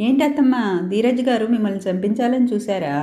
ఏంటి అత్తమ్మ? ధీరజ్ గారు మిమ్మల్ని చంపించాలని చూశారా?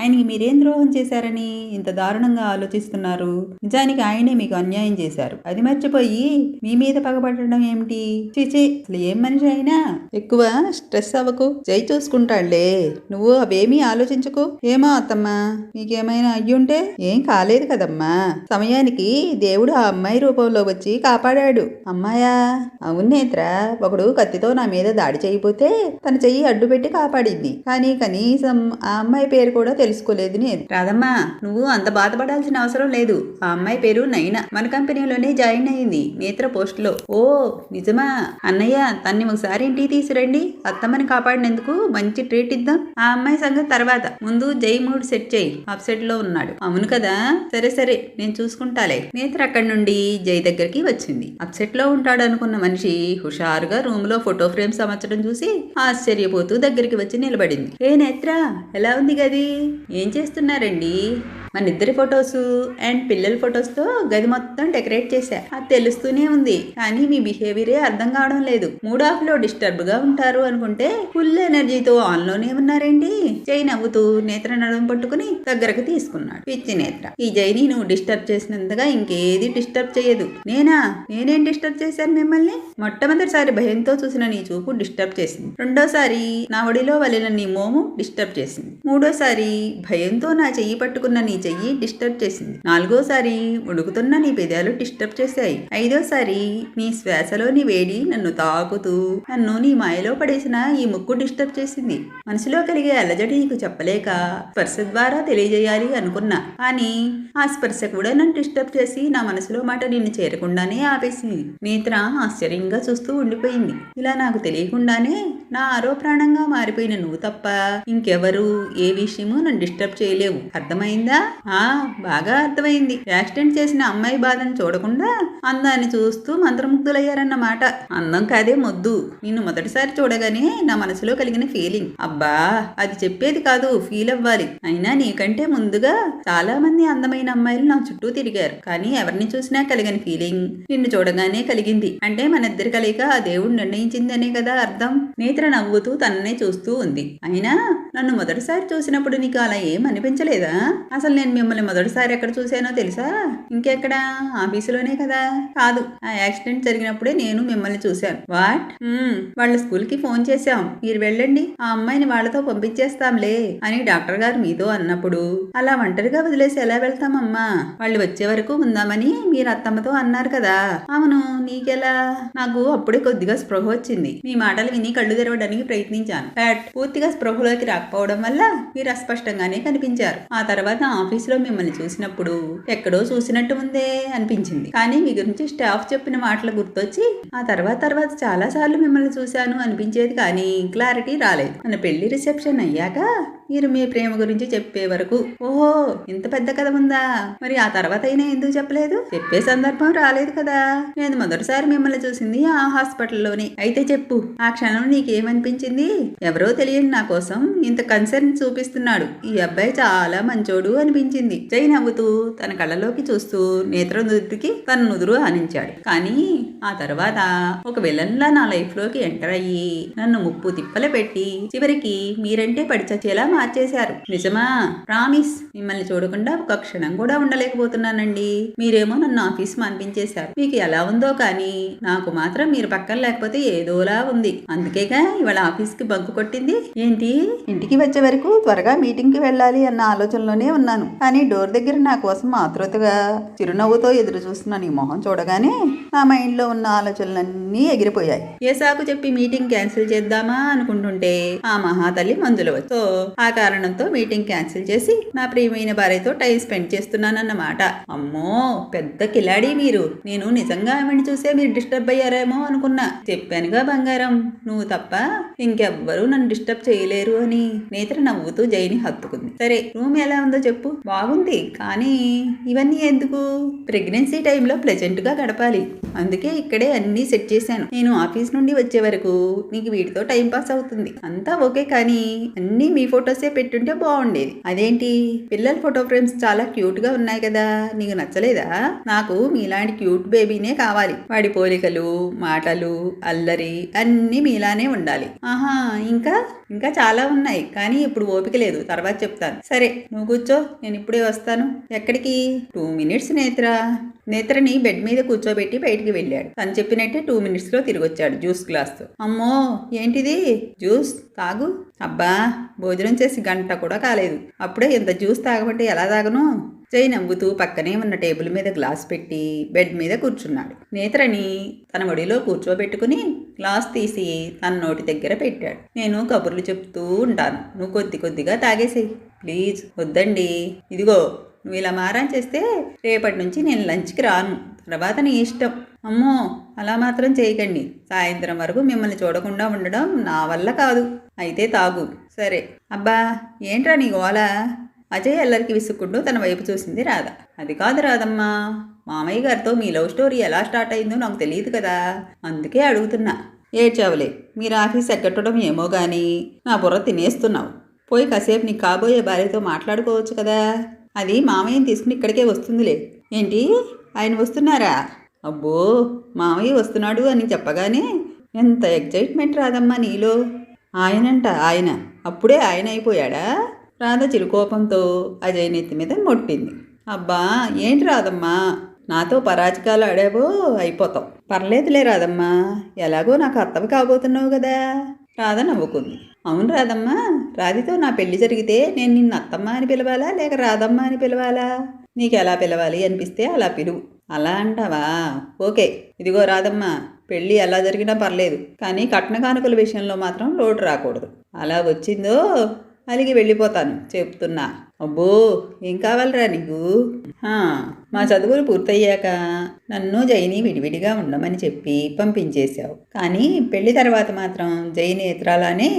ఆయనకి మీరేం ద్రోహం చేశారని ఇంత దారుణంగా ఆలోచిస్తున్నారు. నిజానికి ఆయనే మీకు అన్యాయం చేశారు. అది మర్చిపోయి మీ మీద పగబట్టడం ఏమిటి? చిచి అసలు ఏం మనిషి అయినా? ఎక్కువ స్ట్రెస్ అవ్వకు. జై చూసుకుంటాడులే నువ్వు అవేమీ ఆలోచించకు. ఏమో అత్తమ్మా మీకేమైనా అయ్యుంటే ఏం కాలేదు కదమ్మా. సమయానికి దేవుడు ఆ అమ్మాయి రూపంలో వచ్చి కాపాడాడు. అమ్మాయా అవును నేత్ర ఒకడు కత్తితో నా మీద దాడి చేయకపోతే తన చెయ్యి అడ్డు పెట్టి కాపాడింది. కానీ కనీసం ఆ అమ్మాయి పేరు కూడా తెలుసుకోలేదు నేను. రాదమ్మా నువ్వు అంత బాధపడాల్సిన అవసరం లేదు. ఆ అమ్మాయి పేరు నైనా. మన కంపెనీలోనే జాయిన్ అయింది. నేత్ర పోస్ట్లో. ఓ నిజమా? అన్నయ్య తన్ని ఒకసారి ఇంటికి తీసురండి అత్తమ్మని కాపాడినందుకు మంచి ట్రీట్ ఇద్దాం. ఆ అమ్మాయి సంగతి తర్వాత. ముందు జై మూడ్ సెట్ చేయి. అప్సెట్లో ఉన్నాడు. అవును కదా? సరే సరే. నేను చూసుకుంటాలే. నేత్ర అక్కడి నుండి జై దగ్గరికి వచ్చింది. అప్సెట్లో ఉంటాడు అనుకున్న మనిషి హుషారుగా రూమ్లో ఫోటో ఫ్రేమ్స్ అమర్చడం చూసి ఆశ్చర్యపోతూ దగ్గరికి వచ్చి నిలబడింది. ఏ నేత్ర ఎలా ఉంది గది? ఏం చేస్తున్నారండి? మన ఇద్దరి ఫొటోస్ అండ్ పిల్లల ఫొటోస్తో గది మొత్తం డెకరేట్ చేశా. అది తెలుస్తూనే ఉంది కానీ మీ బిహేవియరే అర్థం కావడం లేదు. మూడ్ ఆఫ్లో డిస్టర్బ్గా ఉంటారు అనుకుంటే ఫుల్ ఎనర్జీతో ఆన్లోనే ఉన్నారండి జై నవ్వుతూ నేత్ర నడుము పట్టుకుని దగ్గరకు తీసుకున్నాడు. పిచ్చి నేత్ర ఈ జైని నువ్వు డిస్టర్బ్ చేసినంతగా ఇంకేది డిస్టర్బ్ చేయదు నేనా? నేనేం డిస్టర్బ్ చేశాను మిమ్మల్ని? మొట్టమొదటిసారి భయంతో చూసిన నీ చూపు డిస్టర్బ్ చేసింది. రెండోసారి నా ఒడిలో వలిన నీ మోము డిస్టర్బ్ చేసింది. మూడోసారి భయంతో నా చెయ్యి పట్టుకున్న నీ చెయ్యి డిస్టర్బ్ చేసింది. నాలుగోసారి ఉడుకుతున్న నీ పెదాలు డిస్టర్బ్ చేశాయి. ఐదోసారి నీ శ్వాసలోని వేడి నన్ను తాకుతూ నన్ను నీ మాయలో పడేసిన ఈ ముక్కు డిస్టర్బ్ చేసింది. మనసులో కలిగే అలజడి నీకు చెప్పలేక స్పర్శ ద్వారా తెలియజేయాలి అనుకున్నా. కానీ ఆ స్పర్శ కూడా నన్ను డిస్టర్బ్ చేసి నా మనసులో మాట నిన్ను చేరకుండానే ఆపేసింది. నేత్ర ఆశ్చర్యంగా చూస్తూ ఉండిపోయింది. ఇలా నాకు తెలియకుండానే నా ఆరోప్రాణంగా మారిపోయిన నువ్వు తప్ప ఇంకెవరు ఏ విషయము నన్ను డిస్టర్బ్ చేయలేవు. అర్థమైందా? ఆ బాగా అర్థమైంది. యాక్సిడెంట్ చేసిన అమ్మాయి బాధను చూడకుండా అందాన్ని చూస్తూ మంత్రముగ్ధులయ్యారన్నమాట. అందం కాదే మొద్దు. నిన్ను మొదటిసారి చూడగానే నా మనసులో కలిగిన ఫీలింగ్. అబ్బా అది చెప్పేది కాదు ఫీల్ అవ్వాలి. అయినా నీకంటే ముందుగా చాలా మంది అందమైన అమ్మాయిలు నా చుట్టూ తిరిగారు. కానీ ఎవరిని చూసినా కలిగిన ఫీలింగ్ నిన్ను చూడగానే కలిగింది. అంటే మన ఇద్దరి కలిక ఆ దేవుడు నిర్ణయించిందనే కదా అర్థం. నేత్ర నవ్వుతూ తననే చూస్తూ ఉంది. అయినా నన్ను మొదటిసారి చూసినప్పుడు నీకు అలా ఏం అనిపించలేదా? అసలు నేను మిమ్మల్ని మొదటిసారి ఎక్కడ చూశానో తెలుసా? ఇంకెక్కడ? ఆఫీసులోనే కదా. కాదు ఆ యాక్సిడెంట్ జరిగినప్పుడే నేను మిమ్మల్ని చూశాను. వాట్? వాళ్ళ స్కూల్కి ఫోన్ చేశాం. మీరు వెళ్ళండి ఆ అమ్మాయిని వాళ్ళతో పంపించేస్తాంలే అని డాక్టర్ గారు మీతో అన్నప్పుడు అలా ఒంటరిగా వదిలేసి ఎలా వెళ్తామమ్మా? వాళ్ళు వచ్చే వరకు ఉందామని మీరు అత్తమ్మతో అన్నారు కదా. అవును నీకెలా? నాకు అప్పుడే కొద్దిగా స్పృహ వచ్చింది. మీ మాటలు విని కళ్ళు తెరవడానికి ప్రయత్నించాను. బట్ పూర్తిగా స్పృహలోకి రాకపోవడం వల్ల మీరు అస్పష్టంగానే కనిపించారు. ఆ తర్వాత ఆఫీసులో మిమ్మల్ని చూసినప్పుడు ఎక్కడో చూసినట్టు ఉందే అనిపించింది. కానీ మీ గురించి స్టాఫ్ చెప్పిన మాటలు గుర్తొచ్చి ఆ తర్వాత తర్వాత చాలా సార్లు మిమ్మల్ని చూశాను అనిపించేది కానీ క్లారిటీ రాలేదు. మన పెళ్ళి రిసెప్షన్ అయ్యాక మీరు మీ ప్రేమ గురించి చెప్పే వరకు ఓహో ఇంత పెద్ద కథ ఉందా? మరి ఆ తర్వాత అయినా ఎందుకు చెప్పలేదు? చెప్పే సందర్భం రాలేదు కదా. నేను మొదటిసారి మిమ్మల్ని చూసింది ఆ హాస్పిటల్లోనే. అయితే చెప్పు ఆ క్షణం నీకేమనిపించింది? ఎవరో తెలియని నా కోసం ఇంత కన్సర్న్ చూపిస్తున్నాడు. ఈ అబ్బాయి చాలా మంచోడు అనిపించింది. జై నవ్వుతూ తన కళ్ళలోకి చూస్తూ నేత్ర నుదుటికి తన నుదురు ఆనించాడు. కానీ ఆ తర్వాత ఒక విలన్లా నా లైఫ్లోకి ఎంటర్ అయ్యి నన్ను ముప్పు తిప్పలు పెట్టి చివరికి మీరంటే పడిచచ్చేలా మార్చేశారు. నిజమా? ప్రామిస్. మిమ్మల్ని చూడకుండా ఒక క్షణం కూడా ఉండలేకపోతున్నానండి. మీరేమో నన్ను ఆఫీస్ మాన్పించేశారు. మీకు ఎలా ఉందో కానీ నాకు మాత్రం మీరు పక్కన లేకపోతే ఏదోలా ఉంది. అందుకేగా ఇవాళ ఆఫీస్కి బంకు కొట్టింది. ఏంటి? ఇంటికి వచ్చే వరకు త్వరగా మీటింగ్కి వెళ్ళాలి అన్న ఆలోచనలోనే ఉన్నాను. కానీ డోర్ దగ్గర నా కోసం ఆతృతగా చిరునవ్వుతో ఎదురు చూస్తున్న నీ మొహం చూడగానే నా మైండ్లో ఉన్న ఆలోచనలన్నీ ఎగిరిపోయాయి. ఏ సాకు చెప్పి మీటింగ్ క్యాన్సిల్ చేద్దామా అనుకుంటుంటే ఆ మహాతల్లి మందులు వచ్చి ఆ కారణంతో మీటింగ్ క్యాన్సిల్ చేసి నా ప్రియమైన భార్యతో టైం స్పెండ్ చేస్తున్నానన్నమాట. అమ్మో పెద్ద కిలాడి మీరు. నేను నిజంగా ఆమెను చూసే మీరు డిస్టర్బ్ అయ్యారేమో అనుకున్నా. చెప్పానుగా బంగారం. నువ్వు తప్ప ఇంకెవ్వరూ నన్ను డిస్టర్బ్ చేయలేరు అని నేత్ర నవ్వుతూ జైని హత్తుకుంది. సరే రూమ్ ఎలా ఉందో చెప్పు. బాగుంది కానీ ఇవన్నీ ఎందుకు? ప్రెగ్నెన్సీ టైంలో ప్రెజెంట్గా గడపాలి. అందుకే ఇక్కడే అన్నీ సెట్ చేశాను. నేను ఆఫీస్ నుండి వచ్చే వరకు నీకు వీటితో టైం పాస్ అవుతుంది. అంతా ఓకే కానీ అన్నీ మీ ఫోటో ఫొటోసే పెట్టుంటే బాగుండేది. అదేంటి? పిల్లల ఫోటో ఫ్రేమ్స్ చాలా క్యూట్గా ఉన్నాయి కదా. నీకు నచ్చలేదా? నాకు మీలాంటి క్యూట్ బేబీనే కావాలి. వాడి పోలికలు మాటలు అల్లరి అన్నీ మీలానే ఉండాలి. ఆహా ఇంకా? ఇంకా చాలా ఉన్నాయి కానీ ఇప్పుడు ఓపిక లేదు. తర్వాత చెప్తాను. సరే నువ్వు కూర్చో నేను ఇప్పుడే వస్తాను. ఎక్కడికి? టూ మినిట్స్ నేత్ర. నేత్రని బెడ్ మీద కూర్చోబెట్టి బయటికి వెళ్ళాడు. తను చెప్పినట్టే టూ మినిట్స్లో తిరిగి వచ్చాడు జ్యూస్ గ్లాస్తో. అమ్మో ఏంటిది? జ్యూస్ తాగు. అబ్బా భోజనం చేసి గంట కూడా కాలేదు. అప్పుడే ఇంత జ్యూస్ తాగబట్టి ఎలా తాగను? జై నవ్వుతూ పక్కనే ఉన్న టేబుల్ మీద గ్లాస్ పెట్టి బెడ్ మీద కూర్చున్నాడు. నేత్రని తన ఒడిలో కూర్చోబెట్టుకుని గ్లాస్ తీసి తన నోటి దగ్గర పెట్టాడు. నేను కబుర్లు చెప్తూ ఉంటాను. నువ్వు కొద్ది కొద్దిగా తాగేసేయి. ప్లీజ్. వద్దండి. ఇదిగో నువ్వు ఇలా మారం చేస్తే రేపటి నుంచి నేను లంచ్కి రాను. తర్వాత నీ ఇష్టం. అమ్మో అలా మాత్రం చేయకండి. సాయంత్రం వరకు మిమ్మల్ని చూడకుండా ఉండడం నా వల్ల కాదు. అయితే తాగు. సరే. అబ్బా ఏంట్రా నీ గోల? అజయ్ అల్లరికి విసుక్కుంటూ తన వైపు చూసింది రాధ. అది కాదు రాదమ్మా మామయ్య గారితో మీ లవ్ స్టోరీ ఎలా స్టార్ట్ అయిందో నాకు తెలియదు కదా. అందుకే అడుగుతున్నా. ఏడ్చావులే. మీరు ఆఫీస్ ఎగ్గట్టడం ఏమో గాని నా బుర్ర తినేస్తున్నావు. పోయి కాసేపు నీ కాబోయే భార్యతో మాట్లాడుకోవచ్చు కదా. అది మామయ్యని తీసుకుని ఇక్కడికే వస్తుందిలే. ఏంటి? ఆయన వస్తున్నారా? అబ్బో మామయ్య వస్తున్నాడు అని చెప్పగానే ఎంత ఎగ్జైట్మెంట్ రాదమ్మా నీలో. ఆయనంట ఆయన. అప్పుడే ఆయన అయిపోయాడా? రాధ చిరుకోపంతో అజయ్ నెత్తి మీద మొట్టింది. అబ్బా ఏంటి రాదమ్మా నాతో పరాజకాలు ఆడావో అయిపోతావు పర్లేదులే రాదమ్మా ఎలాగో నాకు అత్తవి కాబోతున్నావు కదా రాధ నవ్వుకుంది. అవును రాదమ్మా రాధితో నా పెళ్ళి జరిగితే నేను నిన్ను అత్తమ్మ అని పిలవాలా లేక రాధమ్మ అని పిలవాలా? నీకు ఎలా పిలవాలి అనిపిస్తే అలా పిలువు. అలా అంటావా? ఓకే ఇదిగో రాదమ్మ పెళ్ళి ఎలా జరిగినా పర్లేదు కానీ కట్న కానుకల విషయంలో మాత్రం లోటు రాకూడదు. అలా వచ్చిందో అలిగి వెళ్ళిపోతాను చెప్తున్నా. అబ్బో ఏం కావాలరా నీకు? మా చదువులు పూర్తయ్యాక నన్ను జైని విడివిడిగా ఉండమని చెప్పి పంపించేశావు. కానీ పెళ్ళి తర్వాత మాత్రం జై నేత్రాలానే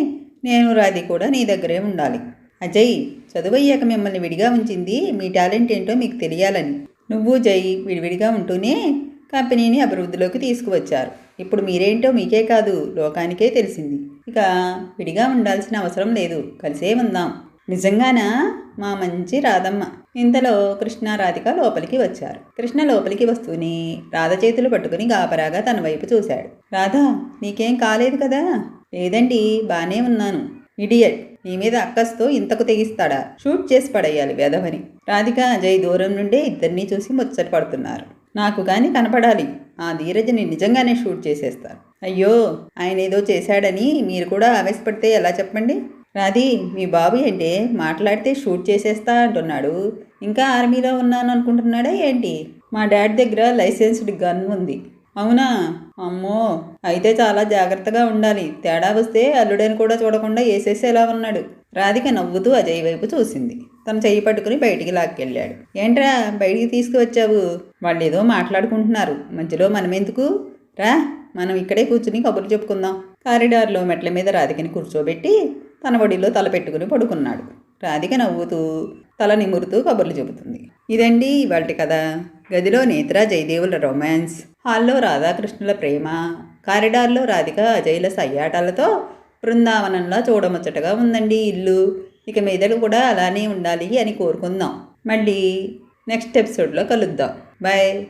నేను రాది కూడా నీ దగ్గరే ఉండాలి. అజయ్ చదువయ్యాక మిమ్మల్ని విడిగా ఉంచింది మీ టాలెంట్ ఏంటో మీకు తెలియాలని. నువ్వు జై విడివిడిగా ఉంటూనే కంపెనీని అభివృద్ధిలోకి తీసుకువచ్చారు. ఇప్పుడు మీరేంటో మీకే కాదు లోకానికే తెలిసింది. ఇక విడిగా ఉండాల్సిన అవసరం లేదు కలిసే ఉందాం. నిజంగానా? మా మంచి రాధమ్మ. ఇంతలో కృష్ణ రాధిక లోపలికి వచ్చారు. కృష్ణ లోపలికి వస్తూనే రాధ చేతులు పట్టుకుని గాపరాగా తన వైపు చూశాడు. రాధ నీకేం కాలేదు కదా? లేదండి బానే ఉన్నాను. ఇడియట్ నీ మీద అక్కస్తో ఇంతకు తెగిస్తాడా? షూట్ చేసి పడేయాలి వెధవని. రాధిక అజయ్ దూరం నుండే ఇద్దరినీ చూసి ముచ్చట పడుతున్నారు. నాకు కానీ కనపడాలి. ఆ ధీరజ్ని నిజంగానే షూట్ చేసేస్తాను అయ్యో ఆయన ఏదో చేశాడని మీరు కూడా ఆవేశపడితే ఎలా చెప్పండి? రాధి మీ బాబు ఏంటి? మాట్లాడితే షూట్ చేసేస్తా అంటున్నాడు. ఇంకా ఆర్మీలో ఉన్నాను అనుకుంటున్నాడా ఏంటి? మా డాడ్ దగ్గర లైసెన్స్డ్ గన్ ఉంది. అవునా? అమ్మో అయితే చాలా జాగ్రత్తగా ఉండాలి. తేడా వస్తే అల్లుడని కూడా చూడకుండా వేసేసేలా ఉన్నాడు. రాధిక నవ్వుతూ అజయ్ వైపు చూసింది. తను చెయ్యి పట్టుకుని బయటికి లాక్కెళ్ళాడు. ఏంట్రా బయటికి తీసుకువచ్చావు? వాళ్ళు ఏదో మాట్లాడుకుంటున్నారు. మధ్యలో మనం ఎందుకు రా మనం ఇక్కడే కూర్చుని కబుర్లు చెప్పుకుందాం. కారిడార్లో మెట్ల మీద రాధికని కూర్చోబెట్టి తన ఒడిలో తల పెట్టుకుని పడుకున్నాడు. రాధిక నవ్వుతూ తల నిమురుతూ కబుర్లు చెబుతుంది. ఇదండి ఇవాళ కథ. గదిలో నేత్ర జయదేవుల రొమాన్స్ హాల్లో రాధాకృష్ణుల ప్రేమ కారిడార్లో రాధిక అజయ్ల సయ్యాటాలతో బృందావనంలో చూడముచ్చటగా ఉందండి ఇల్లు. ఇక మీదలు కూడా అలానే ఉండాలి అని కోరుకుందాం. మళ్ళీ నెక్స్ట్ ఎపిసోడ్లో కలుద్దాం. బాయ్